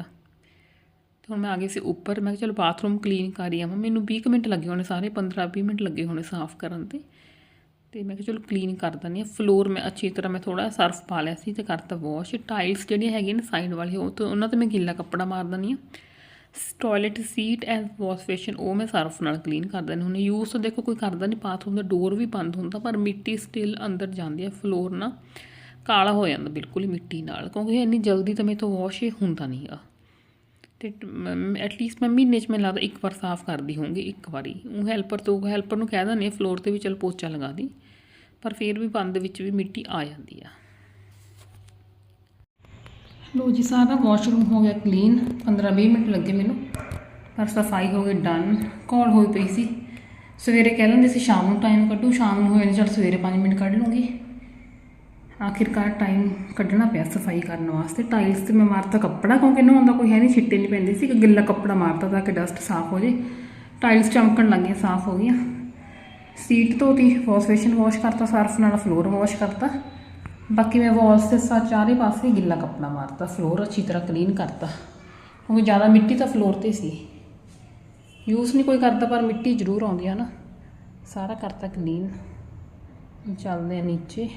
Speaker 1: ਤੇ ਹੁਣ ਮੈਂ ਆ ਗਈ ਸੀ ਉੱਪਰ, ਮੈਂ ਕਿਹਾ ਚਲੋ ਬਾਥਰੂਮ ਕਲੀਨ ਕਰ ਹੀ ਆਵਾਂ। ਮੈਨੂੰ 20 ਕੁ ਮਿੰਟ ਲੱਗੇ ਹੋਣੇ ਸਾਰੇ 15-20 ਮਿੰਟ ਲੱਗੇ ਹੋਣੇ ਸਾਫ਼ ਕਰਨ ਤੇ। ਤੇ ਮੈਂ ਕਿਹਾ ਚਲੋ ਕਲੀਨ ਕਰ ਦਿੰਦੀ ਹਾਂ। ਫਲੋਰ ਮੈਂ ਅੱਛੀ ਤਰ੍ਹਾਂ ਮੈਂ ਥੋੜਾ ਸਰਫ ਪਾ ਲਿਆ ਸੀ ਤੇ ਕਰਤਾ ਵਾਸ਼ ਟਾਈਲਸ ਜਿਹੜੀਆਂ ਹੈਗੀਆਂ ਨੇ ਸਾਈਡ ਵਾਲੀ ਉਹ ਤੋਂ ਉਹਨਾਂ ਤੇ ਮੈਂ ਗਿੱਲਾ ਕੱਪੜਾ ਮਾਰ ਦਿੰਦੀ ਹਾਂ। Toilet seat and wash basin ਉਹ ਮੈਂ ਸਰਫ ਨਾਲ ਕਲੀਨ ਕਰ ਦਿੰਦੀ ਹੁੰਦੀ ਯੂਜ਼ ਤਾਂ ਦੇਖੋ ਕੋਈ ਕਰਦਾ ਨਹੀਂ ਬਾਥਰੂਮ ਦਾ ਡੋਰ ਵੀ ਬੰਦ ਹੁੰਦਾ, ਪਰ ਮਿੱਟੀ ਸਟਿਲ ਅੰਦਰ ਜਾਂਦੀ ਹੈ ਫਲੋਰ ਨਾ ਕਾਲਾ ਹੋ ਜਾਂਦਾ ਬਿਲਕੁਲ ਹੀ ਮਿੱਟੀ ਨਾਲ, ਕਿਉਂਕਿ ਇੰਨੀ ਜਲਦੀ ਤਾਂ ਮੇਰੇ ਤੋਂ ਵਾਸ਼ ਹੀ ਹੁੰਦਾ ਨਹੀਂਗਾ ਤੇ ਐਟਲੀਸਟ ਮੈਂ ਮਹੀਨੇ 'ਚ ਮੈਨੂੰ ਲੱਗਦਾ ਇੱਕ ਵਾਰ ਸਾਫ਼ ਕਰਦੀ ਹੋਊਂਗੀ, ਇੱਕ ਵਾਰੀ। ਉਹ ਹੈਲਪਰ ਤੋਂ ਹੈਲਪਰ ਨੂੰ ਕਹਿ ਦਿੰਦੀ ਹਾਂ ਫਲੋਰ ਤੇ ਵੀ ਚਲ ਪੋਚਾ ਲਗਾ ਦੀ, ਪਰ ਫਿਰ ਵੀ ਬੰਦ ਵਿੱਚ ਵੀ ਮਿੱਟੀ ਆ ਜਾਂਦੀ ਆ। ਲੋ ਜੀ, ਸਾਰਾ ਵਾਸ਼ਰੂਮ ਹੋ ਗਿਆ ਕਲੀਨ 15-20 ਮਿੰਟ ਲੱਗੇ ਮੈਨੂੰ। ਪਰ ਸਫ਼ਾਈ ਹੋ ਗਈ ਡਨ ਕਾਲ ਹੋਈ ਪਈ ਸੀ। ਸਵੇਰੇ ਕਹਿ ਲੈਂਦੇ ਸੀ ਸ਼ਾਮ ਨੂੰ ਟਾਈਮ ਕੱਢੂ। ਸ਼ਾਮ ਨੂੰ ਹੋਏ ਨੇ, ਚਲ ਸਵੇਰੇ 5 ਮਿੰਟ ਕੱਢ ਲੂੰਗੀ। ਆਖਿਰਕਾਰ ਟਾਈਮ ਕੱਢਣਾ ਪਿਆ ਸਫ਼ਾਈ ਕਰਨ ਵਾਸਤੇ। ਟਾਈਲਸ ਤੇ ਮੈਂ ਮਾਰਤਾ ਕੱਪੜਾ, ਕਿਉਂਕਿ ਇਹਨਾਂ ਹੁੰਦਾ ਕੋਈ ਹੈ ਨਹੀਂ ਛਿੱਟੇ ਨਹੀਂ ਪੈਂਦੇ ਸੀ। ਕਿ ਗਿੱਲਾ ਕੱਪੜਾ ਮਾਰਤਾ ਤਾਂ ਕਿ ਡਸਟ ਸਾਫ਼ ਹੋ ਜੇ। ਟਾਈਲਸ ਚਮਕਣ ਲੱਗੀਆਂ, ਸਾਫ਼ ਹੋ ਗਈਆਂ। ਸੀਟ ਧੋਤੀ ਵਾਸ਼ ਬੇਸਿਨ ਵਾਸ਼ ਕਰਤਾ, ਸਰਫ ਨਾਲ ਫਲੋਰ ਵਾਸ਼ ਕਰਤਾ। ਬਾਕੀ ਮੈਂ ਵਾਲਸ ਤੇ ਸਾ ਚਾਰੇ ਪਾਸੇ ਗਿੱਲਾ ਕੱਪੜਾ ਮਾਰਤਾ ਫਲੋਰ ਅੱਛੀ ਤਰ੍ਹਾਂ ਕਲੀਨ ਕਰਤਾ। ਕਿਉਂਕਿ ਜ਼ਿਆਦਾ ਮਿੱਟੀ ਤਾਂ ਫਲੋਰ ਤੇ ਸੀ। ਯੂਜ਼ ਨਹੀਂ ਕੋਈ ਕਰਦਾ, ਪਰ ਮਿੱਟੀ ਜ਼ਰੂਰ ਆਉਂਦੀ ਆ ਨਾ। ਸਾਰਾ ਕਰਤਾ ਕਲੀਨ ਚੱਲਦੇ ਆ ਨੀਚੇ।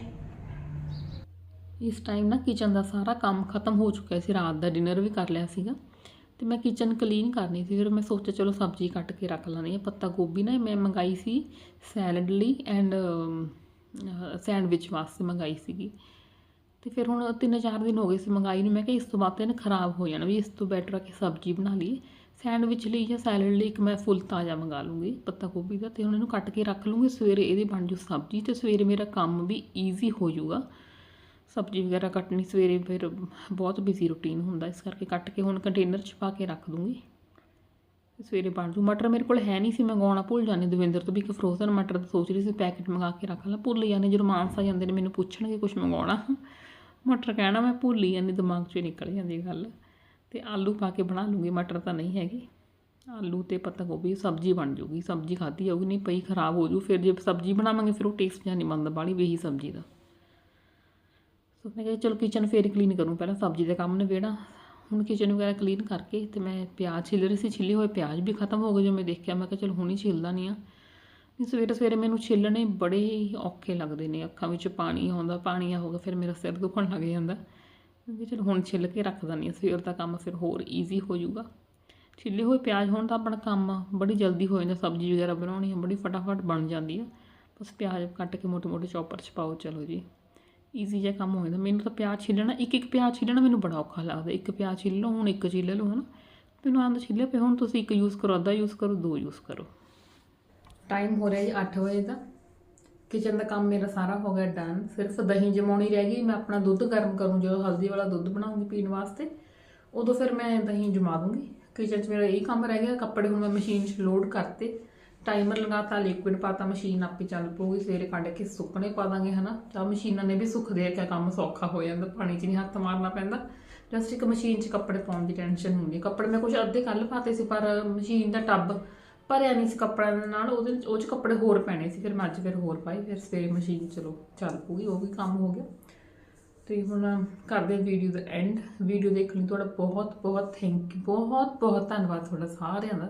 Speaker 1: ਇਸ ਟਾਈਮ ਨਾ ਕਿਚਨ ਦਾ ਸਾਰਾ ਕੰਮ ਖਤਮ ਹੋ ਚੁੱਕਿਆ ਸੀ। ਰਾਤ ਦਾ ਡਿਨਰ ਵੀ ਕਰ ਲਿਆ ਸੀਗਾ। ਤੇ ਮੈਂ ਕਿਚਨ ਕਲੀਨ ਕਰਨੀ ਸੀ। ਫਿਰ ਮੈਂ ਸੋਚਿਆ, ਚਲੋ ਸਬਜ਼ੀ ਕੱਟ ਕੇ ਰੱਖ ਲੈਣੀ ਹੈ। ਪੱਤਾ ਗੋਭੀ ਨਾ ਮੈਂ ਮੰਗਾਈ ਸੀ ਸੈਲਡ ਲਈ ਐਂਡ ਸੈਂਡਵਿਚ ਵਾਸਤੇ ਮੰਗਾਈ ਸੀਗੀ। ਤੇ ਫਿਰ ਹੁਣ ਤਿੰਨ ਚਾਰ ਦਿਨ ਹੋ ਗਏ ਸੀ ਮੰਗਾਈ ਨੂੰ, ਮੈਂ ਕਿਹਾ ਇਸ ਤੋਂ ਬਾਅਦ ਤਾਂ ਇਹਨੇ ਖਰਾਬ ਹੋ ਜਾਣਾ ਵੀ ਇਸ ਤੋਂ ਬੈਟਰ ਆ ਕਿ ਸਬਜ਼ੀ ਬਣਾ ਲਈਏ। ਸੈਂਡਵਿਚ ਲਈ ਜਾਂ ਸੈਲਡ ਲਈ ਇੱਕ ਮੈਂ ਫੁੱਲ ਤਾਜ਼ਾ ਮੰਗਾ ਲੂੰਗੀ, ਪੱਤਾ ਗੋਭੀ ਦਾ, ਤੇ ਹੁਣ ਇਹਨੂੰ ਕੱਟ ਕੇ ਰੱਖ ਲੂੰਗੀ। ਸਵੇਰੇ ਇਹਦੀ ਬਣ ਜੂ ਸਬਜ਼ੀ ਤੇ ਸਵੇਰੇ ਮੇਰਾ ਕੰਮ ਵੀ ਈਜ਼ੀ ਹੋ ਜਾਊਗਾ ਸਬਜ਼ੀ ਵਗੈਰਾ ਕੱਟਣੀ ਸਵੇਰੇ ਫਿਰ ਬਹੁਤ ਬਿਜ਼ੀ ਰੁਟੀਨ ਹੁੰਦਾ, ਇਸ ਕਰਕੇ ਕੱਟ ਕੇ ਹੁਣ ਕੰਟੇਨਰ 'ਚ ਪਾ ਕੇ ਰੱਖ ਦੂੰਗੀ ਸਵੇਰੇ ਬਣ ਜੂ ਮਟਰ ਮੇਰੇ ਕੋਲ ਹੈ ਨਹੀਂ ਸੀ ਮੰਗਾਉਣਾ ਭੁੱਲ ਜਾਂਦੀ ਦਵਿੰਦਰ ਤੋਂ ਵੀ ਇੱਕ ਫਰੋਜ਼ਨ ਮਟਰ ਦਾ ਸੋਚ ਰਹੀ ਸੀ ਪੈਕਟ ਮੰਗਾ ਕੇ ਰੱਖ ਲਾ। ਭੁੱਲ ਜਾਂਦੇ, ਜਦੋਂ ਮਾਨਸਾ ਜਾਂਦੇ ਨੇ ਮੈਨੂੰ ਪੁੱਛਣਗੇ ਕੁਝ ਮੰਗਾਉਣਾ। ਮਟਰ ਕਹਿਣਾ, ਮੈਂ ਭੁੱਲ ਹੀ ਜਾਂਦੀ, ਦਿਮਾਗ 'ਚੋਂ ਨਿਕਲ ਜਾਂਦੀ ਗੱਲ। ਤੇ ਆਲੂ ਪਾ ਕੇ ਬਣਾ ਲੂੰਗੀ ਮਟਰ ਤਾਂ ਨਹੀਂ ਹੈਗੇ। ਆਲੂ ਤੇ ਪੱਤਾ ਗੋਭੀ ਸਬਜ਼ੀ ਬਣ ਜੂਗੀ ਸਬਜ਼ੀ ਖਾਧੀ ਜਾਊਗੀ, ਨਹੀਂ ਪਈ ਖਰਾਬ ਹੋ ਜੂ ਫਿਰ ਜੇ ਸਬਜ਼ੀ ਬਣਾਵਾਂਗੇ, ਫਿਰ ਉਹ ਟੇਸਟ ਜਾਂ ਨਹੀਂ ਬਣਦਾ ਬਾਲੀ ਵੇਹੀ ਸਬਜ਼ੀ ਦਾ। ਸੋ ਮੈਂ ਕਿਹਾ ਚਲੋ ਕਿਚਨ ਫੇਰ ਕਲੀਨ ਕਰੂੰ, ਪਹਿਲਾਂ ਸਬਜ਼ੀ ਦੇ ਕੰਮ ਨਿਬੇੜਾ। ਹੁਣ ਕਿਚਨ ਵਗੈਰਾ ਕਲੀਨ ਕਰਕੇ ਤੇ ਮੈਂ ਪਿਆਜ਼ ਛਿੱਲ ਰਹੀ ਸੀ, ਛਿੱਲੇ ਹੋਏ ਪਿਆਜ਼ ਵੀ ਖਤਮ ਹੋ ਗਏ ਜੋ ਮੈਂ ਦੇਖਿਆ, ਮੈਂ ਕਿਹਾ ਚਲ ਹੁਣ ਹੀ ਛਿੱਲਦਾ ਨਹੀਂ ਆ। ਨਹੀਂ ਸਵੇਰੇ ਸਵੇਰੇ ਮੈਨੂੰ ਛਿੱਲਣੇ ਬੜੇ ਹੀ ਔਖੇ ਲੱਗਦੇ ਨੇ, ਅੱਖਾਂ ਵਿੱਚ ਪਾਣੀ ਆਉਂਦਾ, ਪਾਣੀ ਆ ਹੋਗਾ ਫਿਰ ਮੇਰਾ ਸਿਰ ਦੁਖਣ ਲੱਗ ਜਾਂਦਾ। ਮੈਂ ਚਲ ਹੁਣ ਛਿੱਲ ਕੇ ਰੱਖ ਦਿੰਦੀ ਹਾਂ ਸਵੇਰ ਦਾ ਕੰਮ ਫਿਰ ਹੋਰ ਈਜ਼ੀ ਹੋ ਜਾਊਗਾ। ਛਿੱਲੇ ਹੋਏ ਪਿਆਜ਼ ਹੋਣ ਤਾਂ ਆਪਣਾ ਕੰਮ ਬੜੀ ਜਲਦੀ ਹੋ ਜਾਂਦਾ, ਸਬਜ਼ੀ ਵਗੈਰਾ ਬਣਾਉਣੀ ਹੈ ਬੜੀ ਫਟਾਫਟ ਬਣ ਜਾਂਦੀ ਆ। ਬਸ ਪਿਆਜ਼ ਕੱਟ ਕੇ ਮੋਟੇ ਮੋਟੇ ਚੌਪਰ 'ਚ ਪਾਓ, ਚਲੋ ਜੀ। ਈਜ਼ੀ ਜਿਹਾ ਕੰਮ ਹੋ ਜਾਂਦਾ ਮੈਨੂੰ ਤਾਂ ਪਿਆਜ਼ ਛਿੱਲਣਾ ਇੱਕ ਇੱਕ ਪਿਆਜ਼ ਛਿੱਲਣਾ ਮੈਨੂੰ ਬੜਾ ਔਖਾ ਲੱਗਦਾ, ਇੱਕ ਪਿਆਜ਼ ਛਿੱਲ ਲਓ, ਹੁਣ ਇੱਕ ਛਿੱਲ ਲਓ, ਹਨਾ। ਮੈਨੂੰ ਆਂਦਾ ਛਿੱਲੇ ਪਏ ਹੁਣ ਤੁਸੀਂ ਇੱਕ ਯੂਜ਼ ਕਰੋ, ਅੱਧਾ ਯੂਜ਼ ਕਰੋ, ਦੋ ਯੂਜ਼ ਕਰੋ। ਟਾਈਮ ਹੋ ਰਿਹਾ ਜੀ 8 ਵਜੇ ਦਾ। ਕਿਚਨ ਦਾ ਕੰਮ ਮੇਰਾ ਸਾਰਾ ਹੋ ਗਿਆ ਡਨ ਸਿਰਫ ਦਹੀਂ ਜਮਾਉਣੀ ਰਹਿ ਗਈ, ਮੈਂ ਆਪਣਾ ਦੁੱਧ ਗਰਮ ਕਰੂੰ, ਜਦੋਂ ਹਲਦੀ ਵਾਲਾ ਦੁੱਧ ਬਣਾਉਂਗੀ ਪੀਣ ਵਾਸਤੇ, ਉਦੋਂ ਫਿਰ ਮੈਂ ਦਹੀਂ ਜਮਾ ਦੂੰਗੀ। ਕਿਚਨ 'ਚ ਮੇਰਾ ਇਹ ਕੰਮ ਰਹਿ ਗਿਆ, ਕੱਪੜੇ ਹੁਣ ਮੈਂ ਮਸ਼ੀਨ 'ਚ ਲੋਡ ਕਰਤੇ। ਟਾਈਮਰ ਲਗਾਤਾ ਲਿਕਵਿਡ ਪਾਤਾ ਮਸ਼ੀਨ ਆਪੇ ਚੱਲ ਪਊਗੀ, ਸਵੇਰੇ ਕੱਢ ਕੇ ਸੁੱਕਣੇ ਪਾ ਦਾਂਗੇ, ਹਨਾ? ਤਾਂ ਮਸ਼ੀਨਾਂ ਨੇ ਵੀ ਸੁੱਕਦੇ ਆ ਕਿ ਕੰਮ ਸੌਖਾ ਹੋ ਜਾਂਦਾ, ਪਾਣੀ 'ਚ ਨਹੀਂ ਹੱਥ ਮਾਰਨਾ ਪੈਂਦਾ। ਜਸਟ ਇੱਕ ਮਸ਼ੀਨ 'ਚ ਕੱਪੜੇ ਪਾਉਣ ਦੀ ਟੈਨਸ਼ਨ ਹੁੰਦੀ ਕੱਪੜੇ ਮੈਂ ਕੁਝ ਅੱਧੇ ਕੱਲ ਪਾਤੇ ਸੀ, ਪਰ ਮਸ਼ੀਨ ਦਾ ਟੱਬ ਭਰਿਆ ਨਹੀਂ ਸੀ ਕੱਪੜਿਆਂ ਦੇ ਨਾਲ, ਉਹਦੇ ਉਹ 'ਚ ਕੱਪੜੇ ਹੋਰ ਪੈਣੇ ਸੀ, ਫਿਰ ਮੈਂ ਅੱਜ ਫਿਰ ਹੋਰ ਪਾਈ ਫਿਰ ਸਵੇਰੇ ਮਸ਼ੀਨ ਚਲੋ ਚੱਲ ਪਊਗੀ, ਉਹ ਵੀ ਕੰਮ ਹੋ ਗਿਆ। ਤੇ ਹੁਣ ਕਰਦੇ ਵੀਡੀਓ ਦਾ ਐਂਡ ਵੀਡੀਓ ਦੇਖਣ ਲਈ ਤੁਹਾਡਾ ਬਹੁਤ ਬਹੁਤ ਥੈਂਕ ਯੂ ਬਹੁਤ ਬਹੁਤ ਧੰਨਵਾਦ ਤੁਹਾਡਾ ਸਾਰਿਆਂ ਦਾ।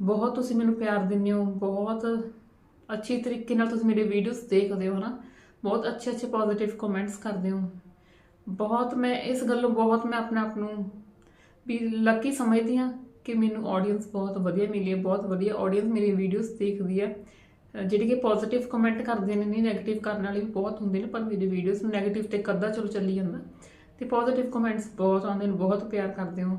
Speaker 1: ਬਹੁਤ ਤੁਸੀਂ ਮੈਨੂੰ ਪਿਆਰ ਦਿੰਦੇ ਹੋ, ਬਹੁਤ ਅੱਛੀ ਤਰੀਕੇ ਨਾਲ ਤੁਸੀਂ ਮੇਰੇ ਵੀਡੀਓਜ਼ ਦੇਖਦੇ ਹੋ ਨਾ ਬਹੁਤ ਅੱਛੇ ਅੱਛੇ ਪੋਜ਼ਿਟਿਵ ਕਮੈਂਟਸ ਕਰਦੇ ਹੋ। ਬਹੁਤ ਮੈਂ ਇਸ ਗੱਲੋਂ ਬਹੁਤ ਮੈਂ ਆਪਣੇ ਆਪ ਨੂੰ ਵੀ ਲੱਕੀ ਸਮਝਦੀ ਹਾਂ ਕਿ ਮੈਨੂੰ ਆਡੀਅנס ਬਹੁਤ ਵਧੀਆ ਮਿਲੀ ਹੈ, ਬਹੁਤ ਵਧੀਆ ਆਡੀਅנס ਮੇਰੀ ਵੀਡੀਓਜ਼ ਦੇਖਦੀ ਹੈ। ਜਿਹੜੇ ਕਿ ਪੋਜ਼ਿਟਿਵ ਕਮੈਂਟ ਕਰਦੇ ਨੇ, ਨਹੀਂ ਨੈਗੇਟਿਵ ਕਰਨ ਵਾਲੇ ਵੀ ਬਹੁਤ ਹੁੰਦੇ ਨੇ, ਪਰ ਮੇਰੇ ਵੀਡੀਓਜ਼ ਨੂੰ ਨੈਗੇਟਿਵ ਤੇ ਕੱਦਾ ਚਲੋ ਚੱਲੀ ਜਾਂਦਾ। ਤੇ ਪੋਜ਼ਿਟਿਵ ਕਮੈਂਟਸ ਬਹੁਤ ਆਉਂਦੇ ਨੇ, ਬਹੁਤ ਪਿਆਰ ਕਰਦੇ ਹੋ।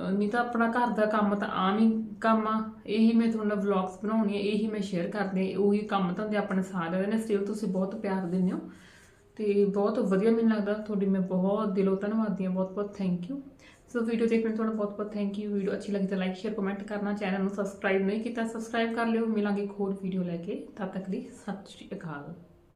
Speaker 1: ਨਹੀਂ ਤਾਂ ਆਪਣਾ ਘਰ ਦਾ ਕੰਮ ਤਾਂ ਆਮ ਹੀ ਕੰਮ ਆ। ਇਹੀ ਮੈਂ ਤੁਹਾਡਾ ਵਲੌਗਸ ਬਣਾਉਣੀ ਹੈ ਇਹੀ ਮੈਂ ਸ਼ੇਅਰ ਕਰਦੀ ਉਹੀ ਕੰਮ ਧੰਦੇ ਆਪਣੇ ਸਾਰਿਆਂ ਦੇ। ਨੇ ਸਟਿਲ ਤੁਸੀਂ ਬਹੁਤ ਪਿਆਰ ਦਿੰਦੇ ਹੋ ਤੇ ਬਹੁਤ ਵਧੀਆ ਮੈਨੂੰ ਲੱਗਦਾ ਤੁਹਾਡੀ ਮੈਂ ਬਹੁਤ ਦਿਲੋਂ ਧੰਨਵਾਦੀ ਹਾਂ, ਬਹੁਤ ਬਹੁਤ ਥੈਂਕ ਯੂ ਸੋ ਵੀਡੀਓ ਦੇਖਣ ਲਈ ਤੁਹਾਡਾ ਬਹੁਤ ਬਹੁਤ ਥੈਂਕ ਯੂ ਵੀਡੀਓ ਅੱਛੀ ਲੱਗੀ ਤਾਂ ਲਾਈਕ ਸ਼ੇਅਰ ਕਮੈਂਟ ਕਰਨਾ। ਚੈਨਲ ਨੂੰ ਸਬਸਕ੍ਰਾਈਬ ਨਹੀਂ ਕੀਤਾ ਸਬਸਕ੍ਰਾਈਬ ਕਰ ਲਿਓ। ਮਿਲਾਂਗੇ ਇੱਕ ਹੋਰ ਵੀਡੀਓ ਲੈ ਕੇ। ਤਦ ਤੱਕ ਲਈ ਸਤਿ ਸ਼੍ਰੀ ਅਕਾਲ।